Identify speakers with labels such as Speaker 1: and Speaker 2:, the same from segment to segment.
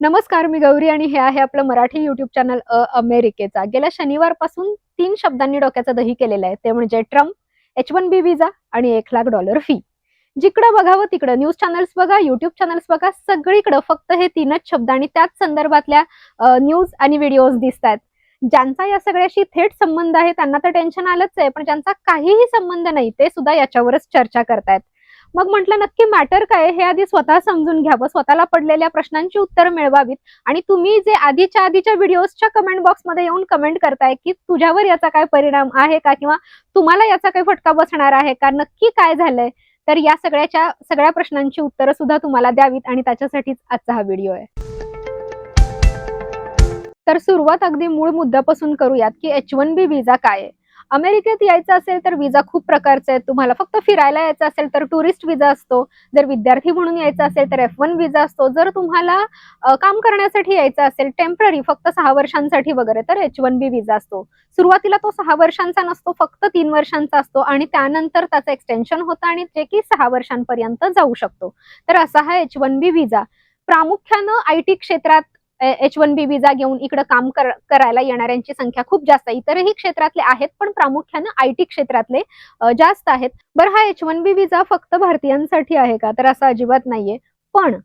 Speaker 1: नमस्कार मी गौरी आणि हे आहे आपलं मराठी युट्यूब चॅनल अ अमेरिकेचा. गेल्या शनिवारपासून तीन शब्दांनी डोक्याचं दही केलेलं आहे. ते म्हणजे Trump H one B visa आणि एक लाख डॉलर फी जिकडं बघावं तिकडं न्यूज चॅनल्स बघा युट्यूब चॅनल्स बघा सगळीकडं फक्त हे तीनच शब्द आणि त्याच संदर्भातल्या न्यूज आणि व्हिडिओज दिसत आहेत. ज्यांचा या सगळ्याशी थेट संबंध आहे त्यांना तर टेन्शन आलंच आहे पण ज्यांचा काहीही संबंध नाही ते सुद्धा याच्यावरच चर्चा करतायत. मग म्हटलं नक्की मॅटर काय हे आधी स्वतः समजून घ्यावं स्वतःला पडलेल्या प्रश्नांची उत्तर मिळवावीत. आणि तुम्ही जे आधीच्या आधीच्या व्हिडिओजच्या कमेंट बॉक्समध्ये येऊन कमेंट करताय की तुझ्यावर याचा काय परिणाम आहे का? किंवा तुम्हाला याचा काही फटका बसणार आहे का? नक्की काय झालंय? तर या सगळ्याच्या सगळ्या प्रश्नांची उत्तरं सुद्धा तुम्हाला द्यावीत आणि त्याच्यासाठीच आजचा हा व्हिडिओ आहे. तर सुरुवात अगदी मूळ मुद्द्यापासून करूयात की एच वन बी विजा काय आहे? अमेरिकेत यायचं असेल तर विजा खूप प्रकारचे आहेत. तुम्हाला फक्त फिरायला यायचं असेल तर टुरिस्ट विजा असतो. जर विद्यार्थी म्हणून यायचं असेल तर एफ वन विजा असतो. जर तुम्हाला काम करण्यासाठी यायचं असेल टेंपररी फक्त सहा वर्षांसाठी वगैरे तर एच वन बी विजा असतो. सुरुवातीला तो सहा वर्षांचा नसतो फक्त तीन वर्षांचा असतो आणि त्यानंतर त्याचं एक्सटेन्शन होतं आणि जे की सहा वर्षांपर्यंत जाऊ शकतो. तर असा हा एच वन बी विजा प्रामुख्यानं आय टी क्षेत्रात एच वन बी विजा घेऊन इकडे काम कर- करायला येणाऱ्यांची संख्या खूप जास्त आहे. इतरही क्षेत्रातले आहेत पण प्रामुख्यानं आय टी क्षेत्रातले जास्त आहेत. बरं हा एच वन बी विजा फक्त भारतीयांसाठी आहे का? तर असं अजिबात नाहीये. पण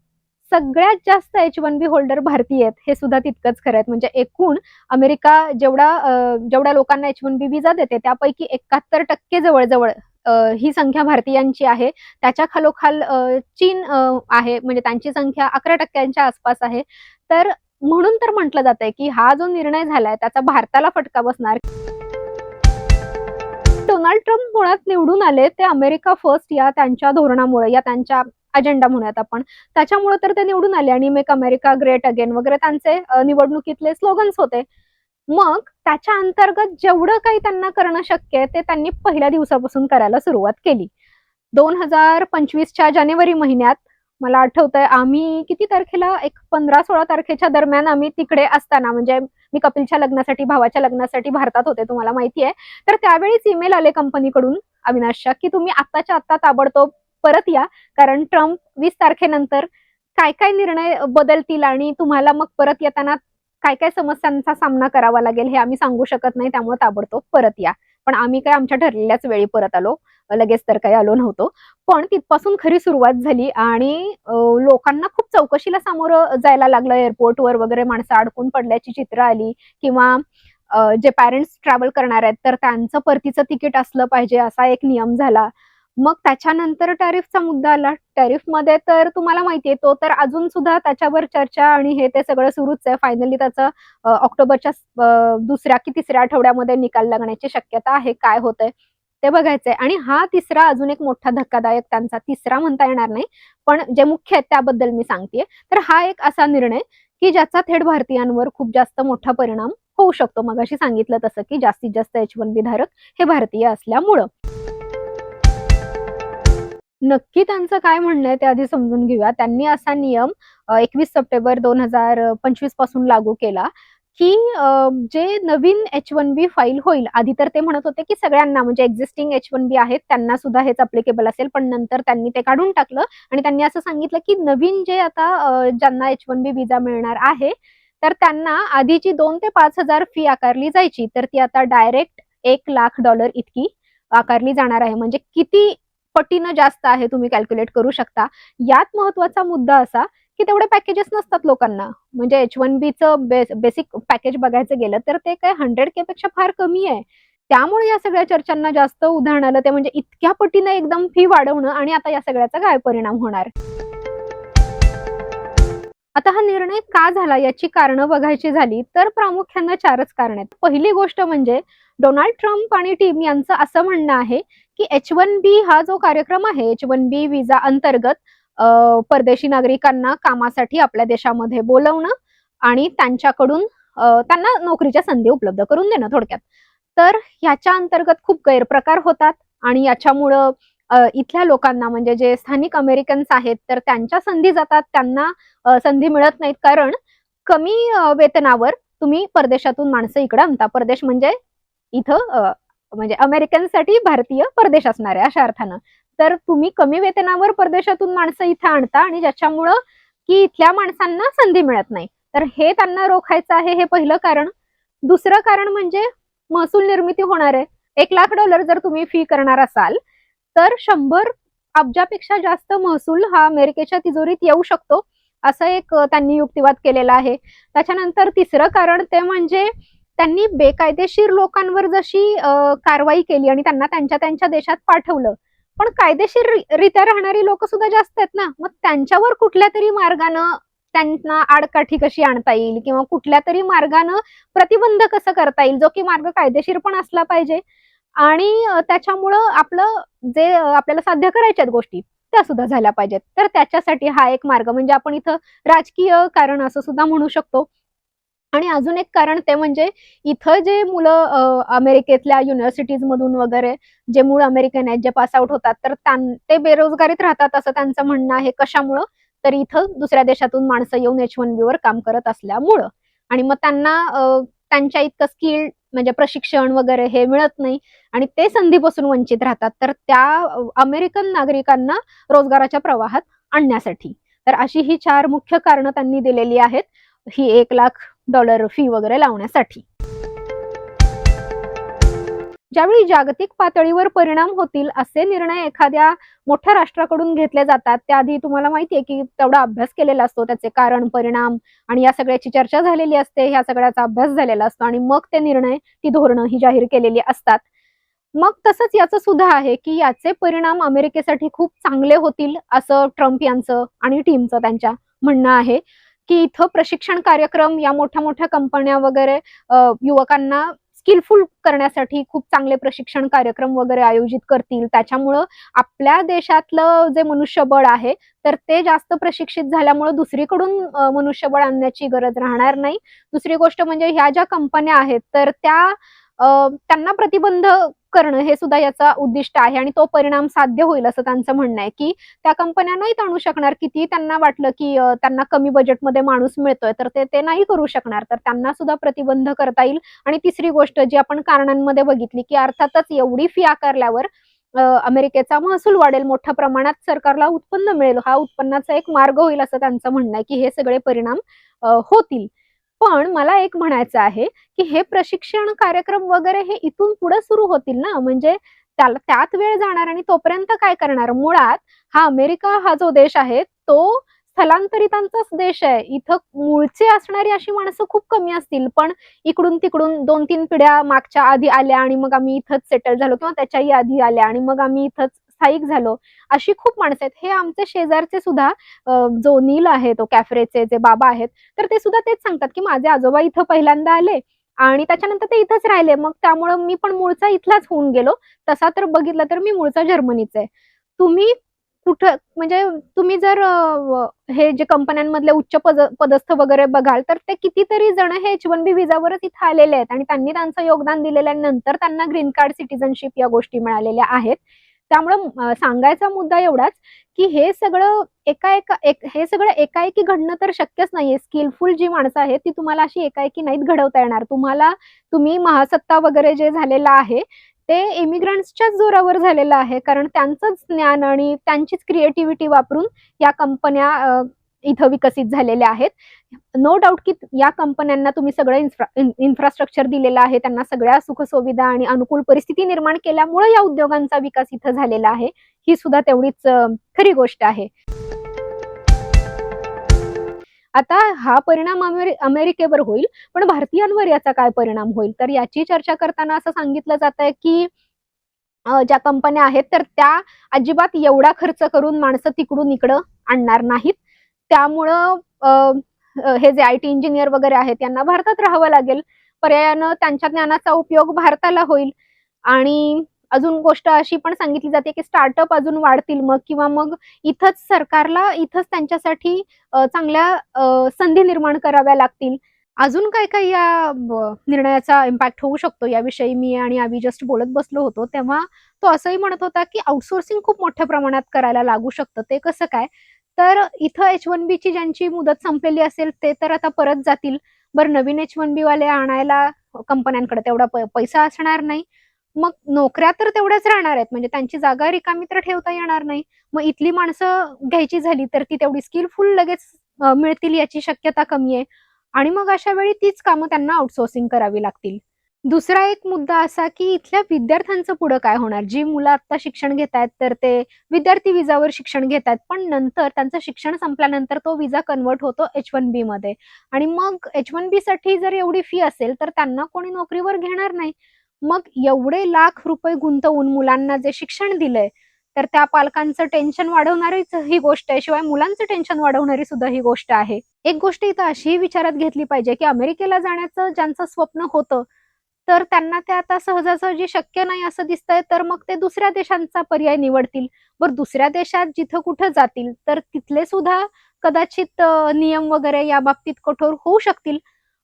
Speaker 1: सगळ्यात जास्त एच वन बी होल्डर भारतीय आहेत हे सुद्धा तितकंच खरं आहेत. म्हणजे एकूण अमेरिका जेवढा जेवढ्या लोकांना एच वन बी विजा देते त्यापैकी एकाहत्तर टक्के जवळजवळ ही संख्या भारतीयांची आहे. त्याच्या खालोखाल चीन आहे. म्हणजे त्यांची संख्या अकरा टक्क्यांच्या आसपास आहे. तर म्हणून तर म्हटलं जात आहे की हा जो निर्णय झालाय त्याचा भारताला फटका बसणार. डोनाल्ड ट्रम्प मुळात निवडून आले ते अमेरिका फर्स्ट या त्यांच्या धोरणामुळे या त्यांच्या अजेंडा म्हणूयात आपण त्याच्यामुळे तर ते निवडून आले आणि मेक अमेरिका ग्रेट अगेन वगैरे त्यांचे निवडणुकीतले स्लोगन्स होते. मग त्याच्या अंतर्गत जेवढं काही त्यांना करणं शक्य आहे ते त्यांनी पहिल्या दिवसापासून करायला सुरुवात केली. दोन हजार पंचवीसच्या जानेवारी महिन्यात मला आठवतंय आम्ही किती तारखेला? एक पंधरा सोळा तारखेच्या दरम्यान आम्ही तिकडे असताना म्हणजे मी कपिलच्या लग्नासाठी भावाच्या लग्नासाठी भारतात होते तुम्हाला माहिती आहे तर त्यावेळीच ईमेल आले कंपनीकडून अविनाशच्या की तुम्ही आत्ताच्या आत्ता ताबडतोब परत या कारण ट्रम्प वीस तारखेनंतर काय काय निर्णय बदलतील आणि तुम्हाला मग परत येताना काय काय समस्यांचा सामना करावा लागेल हे आम्ही सांगू शकत नाही त्यामुळे ताबडतोब परत या. पण आम्ही काय आमच्या ठरलेल्याच वेळी परत आलो. लगेच तर काही आलो नव्हतो. पण तिथपासून खरी सुरुवात झाली आणि लोकांना खूप चौकशीला सामोरं जायला लागलं. एअरपोर्टवर वगैरे माणसं अडकून पडल्याची चित्र आली किंवा जे पॅरेंट्स ट्रॅव्हल करणार आहेत तर त्यांचं परतीचं तिकीट असलं पाहिजे असा एक नियम झाला. मग त्याच्यानंतर टॅरिफचा मुद्दा आला. टॅरिफमध्ये तर तुम्हाला माहितीये तो तर अजून सुद्धा त्याच्यावर चर्चा आणि हे ते सगळं सुरूच आहे. फायनली त्याचं ऑक्टोबरच्या दुसऱ्या की तिसऱ्या आठवड्यामध्ये निकाल लागण्याची शक्यता आहे काय होतंय. ते बघायचंय. आणि हा तिसरा अजून एक मोठा धक्कादायक त्यांचा तिसरा म्हणता येणार नाही पण जे मुख्य आहेत त्याबद्दल मी सांगते तर हा एक असा निर्णय की ज्याचा थेट भारतीयांवर खूप जास्त मोठा परिणाम होऊ शकतो. मगाशी सांगितलं तसं की जास्तीत जास्त एच वन बी धारक हे भारतीय असल्यामुळं. नक्की त्यांचं काय म्हणणं आहे ते आधी समजून घेऊया. त्यांनी असा नियम एकवीस सप्टेंबर दोन हजार पंचवीसपासून लागू केला. की जे नवीन एच वन बी फाईल होईल आधी तर ते म्हणत होते की सगळ्यांना म्हणजे एक्झिस्टिंग एच वन बी आहेत त्यांना सुद्धा हेच अप्लिकेबल असेल पण नंतर त्यांनी ते काढून टाकलं आणि त्यांनी असं सांगितलं की नवीन जे आता ज्यांना एच वन बी विजा मिळणार आहे तर त्यांना आधीची दोन ते पाच हजार फी आकारली जायची तर ती आता डायरेक्ट एक लाख डॉलर इतकी आकारली जाणार आहे. म्हणजे किती पटीनं जास्त आहे तुम्ही कॅल्क्युलेट करू शकता. यात महत्त्वाचा मुद्दा असा की तेवढे पॅकेजेस नसतात लोकांना. म्हणजे एच वन बीचं बेसिक पॅकेज बघायचं गेलं तर ते काय हंड्रेड के पेक्षा फार कमी आहे. त्यामुळे या सगळ्या चर्चांना जास्त उदाहरण आलं. ते म्हणजे इतक्या पटीनं एकदम फी वाढवणं आणि आता या सगळ्याचा काय परिणाम होणार? आता हा निर्णय का झाला याची कारणं बघायची झाली तर प्रामुख्यानं चारच कारण आहेत. पहिली गोष्ट म्हणजे डोनाल्ड ट्रम्प आणि टीम यांचं असं म्हणणं आहे की एच वन बी हा जो कार्यक्रम आहे एच वन बी विजा अंतर्गत परदेशी नागरिकांना कामासाठी आपल्या देशामध्ये बोलवणं आणि त्यांच्याकडून त्यांना नोकरीच्या संधी उपलब्ध करून देणं थोडक्यात. तर ह्याच्या अंतर्गत खूप गैरप्रकार होतात आणि याच्यामुळं इथल्या लोकांना म्हणजे जे स्थानिक अमेरिकन्स आहेत तर त्यांच्या संधी जातात त्यांना संधी मिळत नाहीत. कारण कमी वेतनावर तुम्ही परदेशातून माणसं इकडे आणता. परदेश म्हणजे इथं म्हणजे म्हणजे अमेरिकनसाठी भारतीय परदेश असणार आहे अशा अर्थानं. तर तुम्ही कमी वेतनावर परदेशातून माणसं इथं आणता आणि ज्याच्यामुळं की इथल्या माणसांना संधी मिळत नाही. तर हे त्यांना रोखायचं आहे हे पहिलं कारण. दुसरं कारण म्हणजे महसूल निर्मिती होणार आहे. एक लाख डॉलर जर तुम्ही फी करणार असाल तर शंभर अब्जापेक्षा जास्त महसूल हा अमेरिकेच्या तिजोरीत येऊ शकतो असं एक त्यांनी युक्तिवाद केलेला आहे. त्याच्यानंतर तिसरं कारण ते म्हणजे त्यांनी बेकायदेशीर लोकांवर जशी कारवाई केली आणि त्यांना त्यांच्या त्यांच्या देशात पाठवलं पण कायदेशीर रित्या राहणारी लोक सुद्धा जास्त आहेत ना. मग त्यांच्यावर कुठल्या तरी मार्गानं त्यांना आडकाठी कशी आणता येईल? किंवा कुठल्या तरी मार्गानं प्रतिबंध कसं करता येईल? जो की मार्ग कायदेशीर पण असला पाहिजे. आणि त्याच्यामुळं आपलं जे आपल्याला साध्य करायच्या आहेत गोष्टी त्या सुद्धा झाल्या पाहिजेत. तर त्याच्यासाठी हा एक मार्ग. म्हणजे आपण इथं राजकीय कारण असं सुद्धा म्हणू शकतो. आणि अजून एक कारण ते म्हणजे इथं जे मुलं अमेरिकेतल्या युनिव्हर्सिटीज मधून वगैरे जे मूळ अमेरिकन आहेत जे पास आउट होतात तर ते बेरोजगारीत राहतात असं त्यांचं म्हणणं आहे. कशामुळं? तर इथं दुसऱ्या देशातून माणसं येऊन एच वन बी वर काम करत असल्यामुळं. आणि मग त्यांना त्यांच्या इतकं स्किल म्हणजे प्रशिक्षण वगैरे हे मिळत नाही आणि ते संधीपासून वंचित राहतात. तर त्या अमेरिकन नागरिकांना रोजगाराच्या प्रवाहात आणण्यासाठी. तर अशी ही चार मुख्य कारणं त्यांनी दिलेली आहेत. ही एक लाख डॉलर फी वगैरे लावण्यासाठी. ज्यावेळी जागतिक पातळीवर परिणाम होतील असे निर्णय एखाद्या मोठ्या राष्ट्राकडून घेतले जातात त्याआधी तुम्हाला माहितीये की तेवढा अभ्यास केलेला असतो त्याचे कारण परिणाम आणि या सगळ्याची चर्चा झालेली असते ह्या सगळ्याचा अभ्यास झालेला असतो आणि मग ते निर्णय ती धोरणं ही जाहीर केलेली असतात. मग तसंच याचं सुद्धा आहे की याचे परिणाम अमेरिकेसाठी खूप चांगले होतील असं ट्रम्प यांचं आणि टीमचं त्यांच्या म्हणणं आहे. की इथं प्रशिक्षण कार्यक्रम या मोठ्या मोठ्या कंपन्या वगैरे युवकांना स्किलफुल करण्यासाठी खूप चांगले प्रशिक्षण कार्यक्रम वगैरे आयोजित करतील. त्याच्यामुळं आपल्या देशातलं जे मनुष्यबळ आहे तर ते जास्त प्रशिक्षित झाल्यामुळं दुसरीकडून मनुष्यबळ आणण्याची गरज राहणार नाही. दुसरी गोष्ट म्हणजे ह्या ज्या कंपन्या आहेत तर त्या त्यांना प्रतिबंध करणं हे सुद्धा याचा उद्दिष्ट आहे आणि तो परिणाम साध्य होईल असं त्यांचं म्हणणं आहे की त्या कंपन्या नाहीत आणू शकणार. किती त्यांना वाटलं की त्यांना कमी बजेटमध्ये माणूस मिळतोय तर ते ते नाही करू शकणार. तर त्यांना सुद्धा प्रतिबंध करता येईल. आणि तिसरी गोष्ट जी आपण कारणांमध्ये बघितली की अर्थातच एवढी फी आकारल्यावर अमेरिकेचा महसूल वाढेल. मोठ्या प्रमाणात सरकारला उत्पन्न मिळेल. हा उत्पन्नाचा एक मार्ग होईल असं त्यांचं म्हणणं आहे की हे सगळे परिणाम होतील. पण मला एक म्हणायचं आहे की हे प्रशिक्षण कार्यक्रम वगैरे हे इथून पुढे सुरू होतील ना? म्हणजे त्याला त्यात वेळ जाणार आणि तोपर्यंत काय करणार? मुळात हा अमेरिका हा जो देश आहे तो स्थलांतरितांचाच देश आहे. इथं मूळचे असणारी अशी माणसं खूप कमी असतील. पण इकडून तिकडून दोन तीन पिढ्या मागच्या आधी आल्या आणि मग आम्ही इथंच सेटल झालो किंवा त्याच्याही आधी आल्या आणि मग आम्ही इथंच स्थायिक झालो. अशी खूप माणसं आहेत. हे आमचे शेजारचे सुद्धा जो नील आहे तो कॅफरेचे जे बाबा आहेत तर ते सुद्धा तेच सांगतात की माझे आजोबा इथं पहिल्यांदा आले आणि त्याच्यानंतर ते इथंच राहिले. मग त्यामुळं मी पण मूळचा इथलाच होऊन गेलो. तसा तर बघितलं तर मी मूळचा जर्मनीचा आहे. तुम्ही कुठं म्हणजे तुम्ही जर हे जे कंपन्यांमधले उच्च पद- पदस्थ वगैरे बघाल तर ते कितीतरी जण हे एच वन बी विजावरच इथं आलेले आहेत आणि त्यांनी त्यांचं योगदान दिलेलं आहे नंतर त्यांना ग्रीन कार्ड सिटीजनशिप या गोष्टी मिळालेल्या आहेत. त्यामुळे सांगायचा मुद्दा एवढाच की हे सगळं एका एका एक हे सगळं एकाएकी घडणं तर शक्यच नाहीये. स्किलफुल जी माणसं आहेत ती तुम्हाला अशी एकाएकी नाहीत घडवता येणार. तुम्हाला तुम्ही महासत्ता वगैरे जे झालेलं आहे ते इमिग्रंट्सच्याच जोरावर झालेलं आहे. कारण त्यांचंच ज्ञान आणि त्यांचीच क्रिएटिव्हिटी वापरून या कंपन्या इथं विकसित झालेल्या आहेत. नो डाऊट की या कंपन्यांना तुम्ही सगळं इन्फ्रा इन्फ्रास्ट्रक्चर दिलेलं आहे. त्यांना सगळ्या सुखसुविधा आणि अनुकूल परिस्थिती निर्माण केल्यामुळे या उद्योगांचा विकास इथं झालेला आहे. ही सुद्धा तेवढीच खरी गोष्ट आहे. आता हा परिणाम अमेरिकेवर होईल पण भारतीयांवर याचा काय परिणाम होईल? तर याची चर्चा करताना असं सांगितलं जात आहे की ज्या कंपन्या आहेत तर त्या अजिबात एवढा खर्च करून माणसं तिकडून इकडं आणणार नाहीत. त्यामुळं अ, हे जे आय टी इंजिनियर वगैरे आहेत त्यांना भारतात राहावं लागेल. पर्यायानं त्यांच्या ज्ञानाचा उपयोग भारताला होईल. आणि अजून गोष्ट अशी पण सांगितली जाते की स्टार्टअप अजून वाढतील मग किंवा मग इथंच सरकारला इथंच त्यांच्यासाठी चांगल्या संधी निर्माण कराव्या लागतील. अजून काय काय या निर्णयाचा इम्पॅक्ट होऊ शकतो? याविषयी मी आणि आम्ही जस्ट बोलत बसलो होतो तेव्हा तो असंही म्हणत होता की आउटसोर्सिंग खूप मोठ्या प्रमाणात करायला लागू शकतं. ते कसं काय? तर इथं एच वन बी ची ज्यांची मुदत संपलेली असेल ते तर आता परत जातील. बरं नवीन एच वन बी वाले आणायला कंपन्यांकडे तेवढा पैसा असणार नाही. मग नोकऱ्या तर तेवढ्याच राहणार आहेत. म्हणजे त्यांची जागा रिकामी तर ठेवता येणार नाही. मग इथली माणसं घ्यायची झाली तर ती तेवढी स्किलफुल लगेच मिळतील याची शक्यता कमी आहे. आणि मग अशा वेळी तीच कामं त्यांना आउटसोर्सिंग करावी लागतील. दुसरा एक मुद्दा असा की इथल्या विद्यार्थ्यांचं पुढं काय होणार? जी मुलं आता शिक्षण घेत आहेत तर ते विद्यार्थी विजावर शिक्षण घेत आहेत पण नंतर त्यांचं शिक्षण संपल्यानंतर तो विजा कन्वर्ट होतो एच वन बी मध्ये. आणि मग एच वन बी साठी जर एवढी फी असेल तर त्यांना कोणी नोकरीवर घेणार नाही. मग एवढे लाख रुपये गुंतवून मुलांना जे शिक्षण दिलंय तर त्या पालकांचं टेन्शन वाढवणारीच ही गोष्ट आहे. शिवाय मुलांचं टेन्शन वाढवणारी सुद्धा ही गोष्ट आहे. एक गोष्ट इथं अशीही विचारात घेतली पाहिजे की अमेरिकेला जाण्याचं ज्यांचं स्वप्न होतं तर त्यांना ते आता सहजासहजी शक्य नाही असं दिसतंय तर मग ते दुसऱ्या देशांचा पर्याय निवडतील. बरं दुसऱ्या देशात जिथं कुठं जातील तर तिथले सुद्धा कदाचित नियम वगैरे या बाबतीत कठोर होऊ शकतील.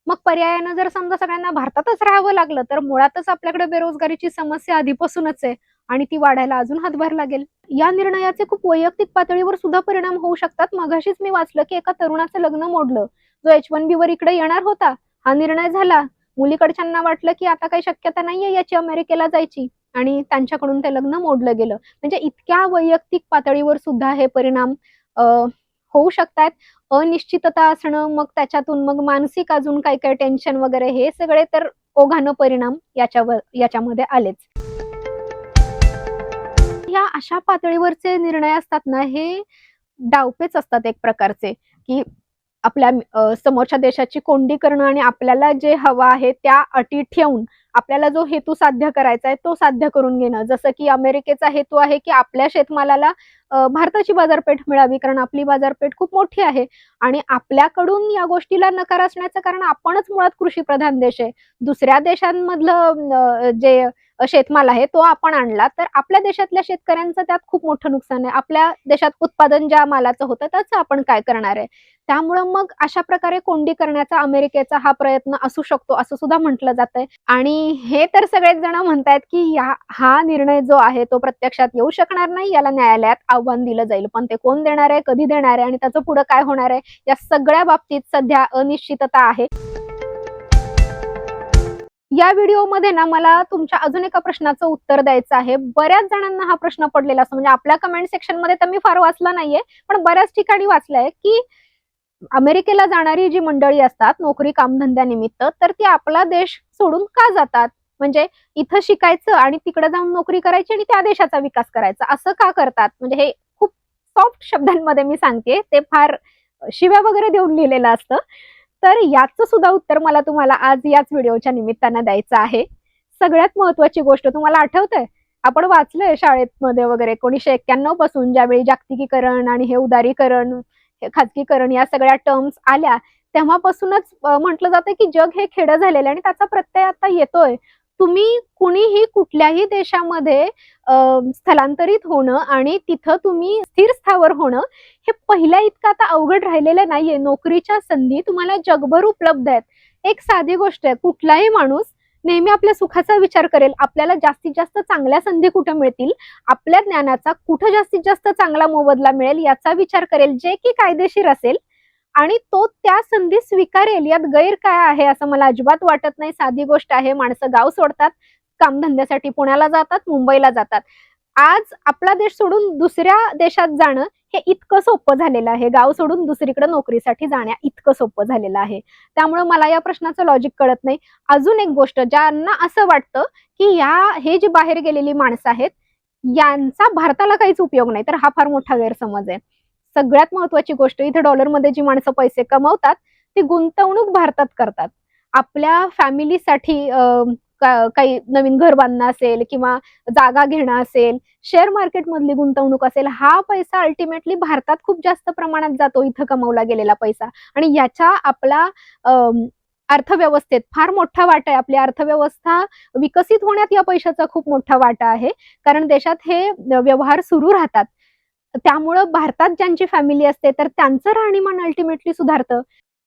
Speaker 1: मग पर्यायानं जर समजा सगळ्यांना भारतातच राहावं लागलं तर मुळातच आपल्याकडे बेरोजगारीची समस्या आधीपासूनच आहे आणि ती वाढायला अजून हातभार लागेल. या निर्णयाचे खूप वैयक्तिक पातळीवर सुद्धा परिणाम होऊ शकतात. मगाशीच मी वाचलं की एका तरुणाचं लग्न मोडलं. जो एच वन बी वर इकडे येणार होता हा निर्णय झाला. मुलीकडच्यांना वाटलं की आता काही शक्यता नाहीये याची अमेरिकेला जायची. आणि त्यांच्याकडून ते लग्न मोडलं गेलं. म्हणजे इतक्या वैयक्तिक पातळीवर सुद्धा हे परिणाम होऊ शकतात. अनिश्चितता असणं मग त्याच्यातून मग मानसिक अजून काय काय टेन्शन वगैरे हे सगळे तर ओघानं परिणाम याच्यावर याच्यामध्ये आलेच. या अशा पातळीवरचे निर्णय असतात ना हे डावपेच असतात एक प्रकारचे. की आपल्या समोरच्या देशाची कोंडी करणं आणि आपल्याला जे हवं आहे त्या अटी ठेवून आपल्याला जो हेतू साध्य करायचा आहे तो साध्य करून घेणं. जसं की अमेरिकेचा हेतू आहे की आपल्या शेतमालाला भारताची बाजारपेठ मिळावी कारण आपली बाजारपेठ खूप मोठी आहे आणि आपल्याकडून या गोष्टीला नकार असण्याचं कारण आपणच मुळात कृषी प्रधान देश आहे. दुसऱ्या देशांमधलं जे शेतमाल आहे तो आपण आणला तर आपल्या देशातल्या शेतकऱ्यांचं त्यात खूप मोठं नुकसान आहे. आपल्या देशात उत्पादन ज्या मालाचं होतं त्याचं आपण काय करणार आहे? त्यामुळं मग अशा प्रकारे कोंडी करण्याचा अमेरिकेचा हा प्रयत्न असू शकतो असं सुद्धा म्हटलं जातंय आणि हे तर सगळेच जण म्हणतायत की या हा निर्णय जो आहे तो प्रत्यक्षात येऊ शकणार नाही याला न्यायालयात आव्हान दिलं जाईल. पण ते कोण देणार आहे कधी देणार आहे आणि त्याचं पुढे काय होणार आहे या सगळ्या बाबतीत सध्या अनिश्चितता आहे. या व्हिडिओमध्ये ना मला तुमच्या अजून एका प्रश्नाचं उत्तर द्यायचं आहे. बऱ्याच जणांना हा प्रश्न पडलेला असतो. म्हणजे आपल्या कमेंट सेक्शनमध्ये तर मी फार वाचला नाहीये पण बऱ्याच ठिकाणी वाचलंय की अमेरिकेला जाणारी जी मंडळी असतात नोकरी कामधंद्यानिमित्त तर ती आपला देश सोडून का जातात? म्हणजे इथं शिकायचं आणि तिकडे जाऊन नोकरी करायची आणि त्या देशाचा विकास करायचा. असं का करतात? म्हणजे हे खूप सॉफ्ट शब्दांमध्ये मी सांगते. ते फार शिव्या वगैरे देऊन लिहिलेलं असतं. तर याचं सुद्धा उत्तर मला तुम्हाला आज याच व्हिडिओच्या निमित्तानं द्यायचं आहे. सगळ्यात महत्वाची गोष्ट तुम्हाला आठवतंय? आपण वाचलंय शाळेत मध्ये वगैरे एकोणीशे एक्क्याण्णवपासून ज्यावेळी जागतिकीकरण आणि हे उदारीकरण हे खाजगीकरण या सगळ्या टर्म्स आल्या तेव्हापासूनच म्हटलं जातं की जग हे खेडं झालेलं आणि त्याचा प्रत्यय आता येतोय. तुम्ही कुणीही कुठल्याही देशामध्ये स्थलांतरित होणं आणि तिथं तुम्ही स्थिर स्थावर होणं हे पहिल्या इतकं आता अवघड राहिलेलं नाहीये. नोकरीच्या संधी तुम्हाला जगभर उपलब्ध आहेत. एक साधी गोष्ट आहे कुठलाही माणूस नेहमी आपल्या सुखाचा विचार करेल. आपल्याला जास्तीत जास्त चांगल्या संधी कुठं मिळतील? आपल्या ज्ञानाचा कुठं जास्तीत जास्त चांगला मोबदला मिळेल याचा विचार करेल. जे की कायदेशीर असेल आणि तो त्या संधी स्वीकारेल. यात गैर काय आहे असं मला अजिबात वाटत नाही. साधी गोष्ट आहे माणसं गाव सोडतात कामधंद्यासाठी पुण्याला जातात मुंबईला जातात. आज आपला देश सोडून दुसऱ्या देशात जाणं हे इतकं सोपं झालेलं आहे. गाव सोडून दुसरीकडे नोकरीसाठी जाण्या इतकं सोपं झालेलं आहे. त्यामुळे मला या प्रश्नाचं लॉजिक कळत नाही. अजून एक गोष्ट ज्यांना असं वाटतं की या हे जी बाहेर गेलेली माणसं आहेत यांचा भारताला काहीच उपयोग नाही तर हा फार मोठा गैरसमज आहे. सगळ्यात महत्वाची गोष्ट इथे डॉलरमध्ये जी माणसं पैसे कमवतात ती गुंतवणूक भारतात करतात. आपल्या फॅमिलीसाठी काही नवीन घर बांधणं असेल किंवा जागा घेणं असेल शेअर मार्केटमधली गुंतवणूक असेल हा पैसा अल्टिमेटली भारतात खूप जास्त प्रमाणात जातो इथं कमवला गेलेला पैसा. आणि याचा आपला अर्थव्यवस्थेत फार मोठा वाटा आहे. आपली अर्थव्यवस्था विकसित होण्यात या पैशाचा खूप मोठा वाटा आहे. कारण देशात हे व्यवहार सुरू राहतात. त्यामुळं भारतात ज्यांची फॅमिली असते तर त्यांचं राहणीमान अल्टिमेटली सुधारतं.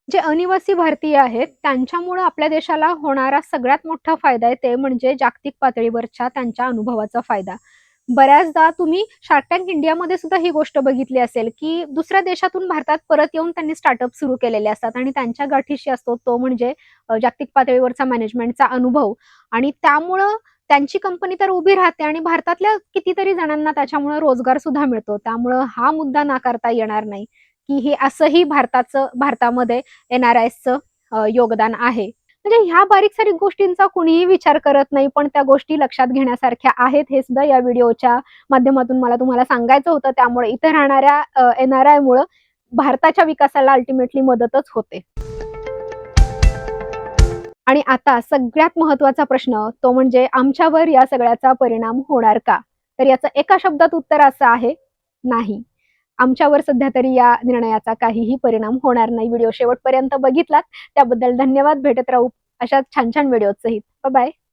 Speaker 1: जे अनिवासी भारतीय आहेत त्यांच्यामुळं आपल्या देशाला होणारा सगळ्यात मोठा फायदा आहे ते म्हणजे जागतिक पातळीवरच्या त्यांच्या अनुभवाचा फायदा. बऱ्याचदा तुम्ही शार्क टँक इंडियामध्ये सुद्धा ही गोष्ट बघितली असेल की दुसऱ्या देशातून भारतात परत येऊन त्यांनी स्टार्टअप सुरू केलेले असतात आणि त्यांच्या गाठीशी असतो तो म्हणजे जागतिक पातळीवरचा मॅनेजमेंटचा अनुभव. आणि त्यामुळं त्यांची कंपनी तर उभी राहते आणि भारतातल्या कितीतरी जणांना त्याच्यामुळे रोजगार सुद्धा मिळतो. त्यामुळं हा मुद्दा नाकारता येणार नाही की हे असंही भारताचं भारतामध्ये एनआरआयचं योगदान आहे. म्हणजे ह्या बारीक सारीक गोष्टींचा कुणीही विचार करत नाही पण त्या गोष्टी लक्षात घेण्यासारख्या आहेत. हे सुद्धा या व्हिडिओच्या माध्यमातून मला तुम्हाला सांगायचं होतं. त्यामुळे इथं राहणाऱ्या एनआरआय मुळे भारताच्या विकासाला अल्टिमेटली मदतच होते. आणि आता सगळ्यात महत्त्वाचा प्रश्न तो म्हणजे आमच्यावर या सगळ्याचा परिणाम होणार का? तर याचं एका शब्दात उत्तर असं आहे नाही. आमच्यावर सध्या तरी या निर्णयाचा काहीही परिणाम होणार नाही. व्हिडिओ शेवटपर्यंत बघितलात. त्याबद्दल धन्यवाद. भेटत राहू अशा छान छान व्हिडिओ सहित बाय